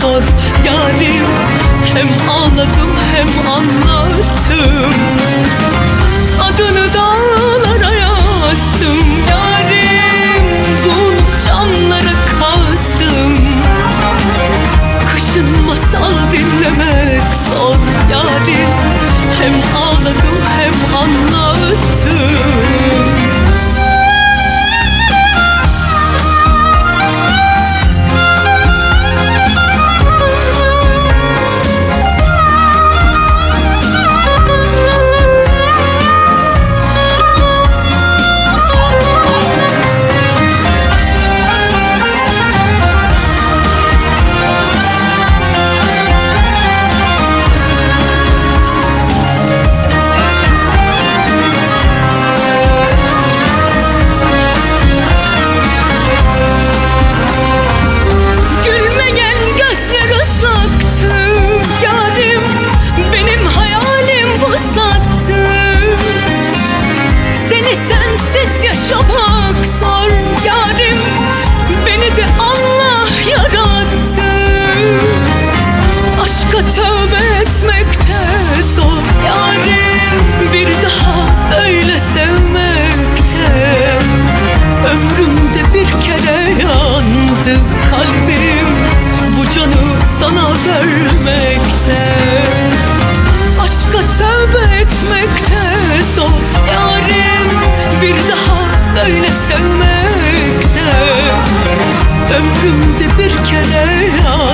sor yarim. Hem ağladım hem anlattım. Adını dağlara yazdım yarim. Bunu camlara kazdım Kışın masal dinlemek zor yarim. Hem ağladım hem anlattım sana vermekte Aşka tövbe etmekte zor yarim. Bir daha böyle sevmekte. Ömrümde bir kere yandı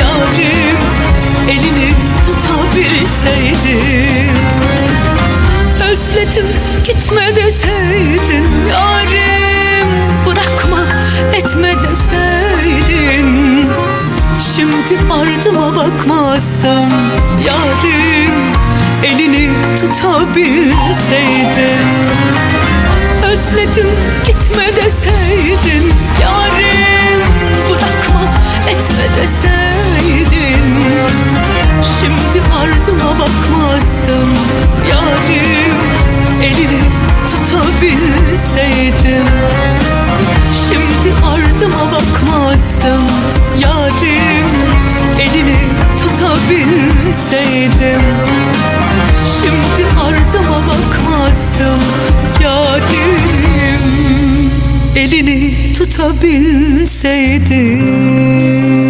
yarim Elini tutabilseydin. Özledim gitme deseydin. Yarim Bırakma etme deseydin. Şimdi ardıma bakmazdım yarim Elini tutabilseydin. Özledim gitme deseydin bakmazdım. Yarim Elini tutabilseydin Şimdi ardıma bakmazdım. Yarim Elini tutabilseydim. Şimdi ardıma bakmazdım. Yarim Elini tutabilseydim